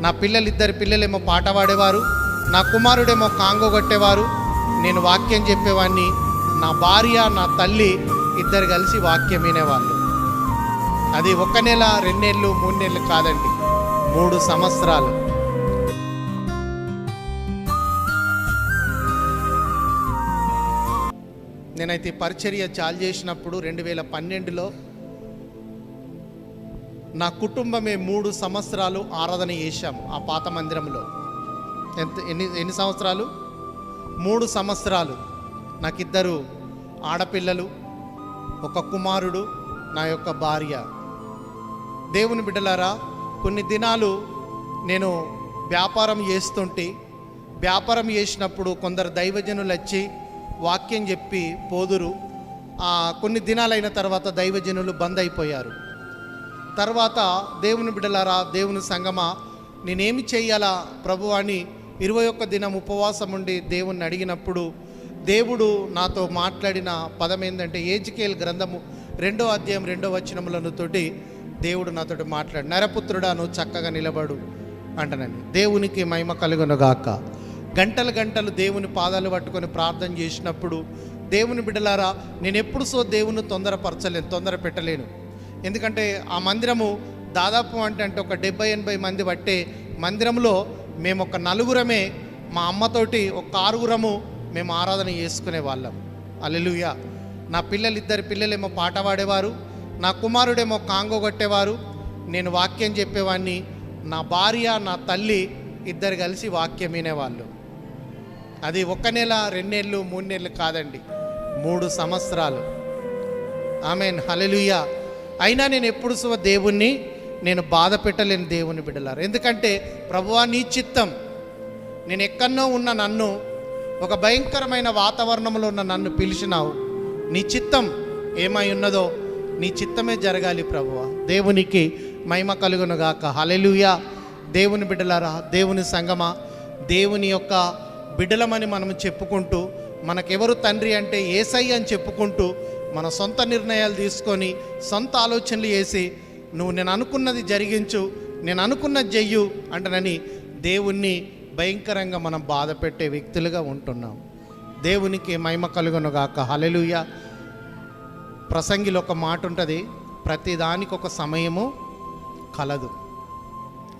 నా పిల్లలు ఇద్దరు పిల్లలేమో పాట పాడేవారు నా కుమారుడేమో కాంగో కొట్టేవారు నేను వాక్యం చెప్పేవాడిని నా భార్య నా తల్లి ఇద్దరు కలిసి వాక్యం వినేవాళ్ళు. అది ఒక నెల రెండేళ్ళు మూడేళ్ళు మూడు నెలలు కాదండి మూడు సంవత్సరాలు. నేనైతే పరిచర్య చాలు చేసినప్పుడు రెండు వేల పన్నెండులో నా కుటుంబమే మూడు సంవత్సరాలు ఆరాధన చేశాము ఆ పాత మందిరంలో. ఎంత ఎన్ని ఎన్ని సంవత్సరాలు? మూడు సంవత్సరాలు. నాకు ఇద్దరు ఆడపిల్లలు ఒక కుమారుడు నా యొక్క భార్య. దేవుని బిడ్డలారా కొన్ని దినాలు నేను వ్యాపారం చేస్తుంటే వ్యాపారం చేసినప్పుడు కొందరు దైవజనులు వచ్చి వాక్యం చెప్పి పోదురు. ఆ, కొన్ని దినాలైన తర్వాత దైవజనులు బంద్ అయిపోయారు. తర్వాత దేవుని బిడ్డలారా దేవుని సంగమా నేనేమి చేయాలా ప్రభు అని ఇరవై ఒక్క దినం ఉపవాసం ఉండి దేవుణ్ణి అడిగినప్పుడు దేవుడు నాతో మాట్లాడిన పదం ఏంటంటే ఏజికేల్ గ్రంథము రెండో అధ్యాయం రెండో వచనములను తోటి దేవుడు నాతోటి మాట్లాడు. నరపుత్రుడా నువ్వు చక్కగా నిలబడు అంటనని దేవునికి మహిమ కలుగునుగాక గంటలు గంటలు దేవుని పాదాలు పట్టుకొని ప్రార్థన చేసినప్పుడు దేవుని బిడ్డలారా నేను ఎప్పుడు సో దేవుని తొందరపరచలేను తొందర పెట్టలేను ఎందుకంటే ఆ మందిరము దాదాపు అంటే అంటే ఒక డెబ్బై ఎనభై మంది పట్టే మందిరంలో మేము ఒక నలుగురమే మా అమ్మతోటి ఒక ఆరుగురము మేము ఆరాధన చేసుకునే వాళ్ళం. అల్లెలుయ నా పిల్లలు ఇద్దరు పిల్లలేమో పాట పాడేవారు నా కుమారుడేమో కాంగో కొట్టేవారు నేను వాక్యం చెప్పేవాడిని నా భార్య నా తల్లి ఇద్దరు కలిసి వాక్యం వినేవాళ్ళు. అది ఒక నెల రెండేళ్ళు మూడు నెలలు కాదండి మూడు సంవత్సరాలు. ఆమెన్. హలెలుయా అయినా నేను ఎప్పుడు సువ దేవుణ్ణి నేను బాధ పెట్టలేని దేవుని బిడ్డలారు. ఎందుకంటే ప్రభువా నీ చిత్తం. నేను ఎక్కడో ఉన్న నన్ను ఒక భయంకరమైన వాతావరణంలో ఉన్న నన్ను పిలిచినావు. నీ చిత్తం ఏమై ఉన్నదో నీ చిత్తమే జరగాలి ప్రభువ. దేవునికి మహిమ కలుగునుగాక హలెలుయా దేవుని బిడ్డలారా దేవుని సంగమా దేవుని యొక్క బిడ్డలమని మనం చెప్పుకుంటూ మనకెవరు తండ్రి అంటే ఏసై అని చెప్పుకుంటూ మన సొంత నిర్ణయాలు తీసుకొని సొంత ఆలోచనలు చేసి నువ్వు నేను అనుకున్నది జరిగించు నేను అనుకున్నది చెయ్యు అంటనని దేవుణ్ణి భయంకరంగా మనం బాధ పెట్టే వ్యక్తులుగా ఉంటున్నాం. దేవునికి మహిమ కలుగునుగాక హలెలుయ ప్రసంగిలో ఒక మాట ఉంటుంది ప్రతిదానికి ఒక సమయము కలదు.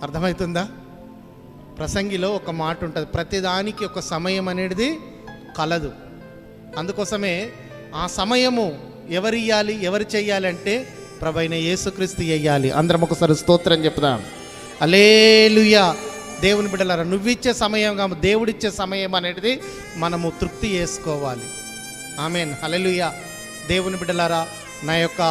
అర్థమవుతుందా? ప్రసంగిలో ఒక మాట ఉంటుంది ప్రతిదానికి ఒక సమయం అనేది కలదు. అందుకోసమే ఆ సమయము ఎవరు ఇయ్యాలి ఎవరు చెయ్యాలి అంటే ప్రభైన యేసుక్రీస్తు చెయ్యాలి అందరం ఒకసారి స్తోత్రం చెప్దాం అలేలుయా దేవుని బిడ్డలారా నువ్విచ్చే సమయం కాదు దేవుడిచ్చే సమయం అనేది మనము తృప్తి చేసుకోవాలి. ఆమెన్. హలలుయ దేవుని బిడ్డలారా నా యొక్క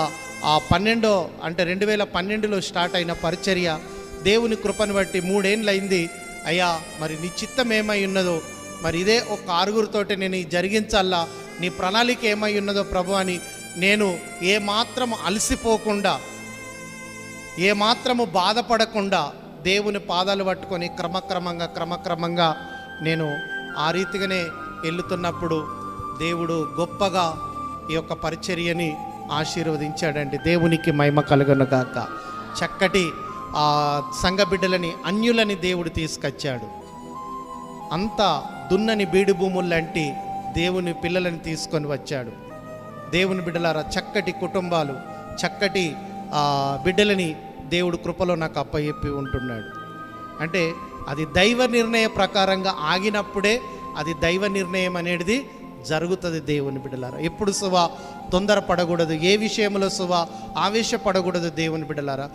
ఆ పన్నెండో అంటే రెండు వేల పన్నెండులో స్టార్ట్ అయిన పరిచర్య దేవుని కృపను బట్టి మూడేళ్ళు అయింది అయ్యా మరి నిశ్చిత్తం ఏమై ఉన్నదో మరి ఇదే ఒక ఆరుగురితోటి నేను జరిగించాలా నీ ప్రణాళిక ఏమై ఉన్నదో ప్రభు అని నేను ఏమాత్రము అలసిపోకుండా ఏమాత్రము బాధపడకుండా దేవుని పాదాలు పట్టుకొని క్రమక్రమంగా క్రమక్రమంగా నేను ఆ రీతిగానే వెళ్తున్నప్పుడు దేవుడు గొప్పగా ఈ యొక్క పరిచర్యని ఆశీర్వదించాడండి. దేవునికి మహిమ కలుగునుగాక చక్కటి ఆ సంఘ బిడ్డలని అన్యులని దేవుడు తీసుకొచ్చాడు. అంత దున్నని బీడు భూముల్లాంటి దేవుని పిల్లలను తీసుకొని వచ్చాడు. దేవుని బిడ్డలారా చక్కటి కుటుంబాలు చక్కటి బిడ్డలని దేవుడు కృపలో నాకు అప్పచెప్పి ఉంటున్నాడు. అంటే అది దైవ నిర్ణయ ప్రకారంగా ఆగినప్పుడే అది దైవ నిర్ణయం అనేది జరుగుతుంది దేవుని బిడ్డలారా. ఎప్పుడు సువా తొందరపడకూడదు ఏ విషయంలో సువా ఆవేశపడకూడదు దేవుని బిడ్డలారా.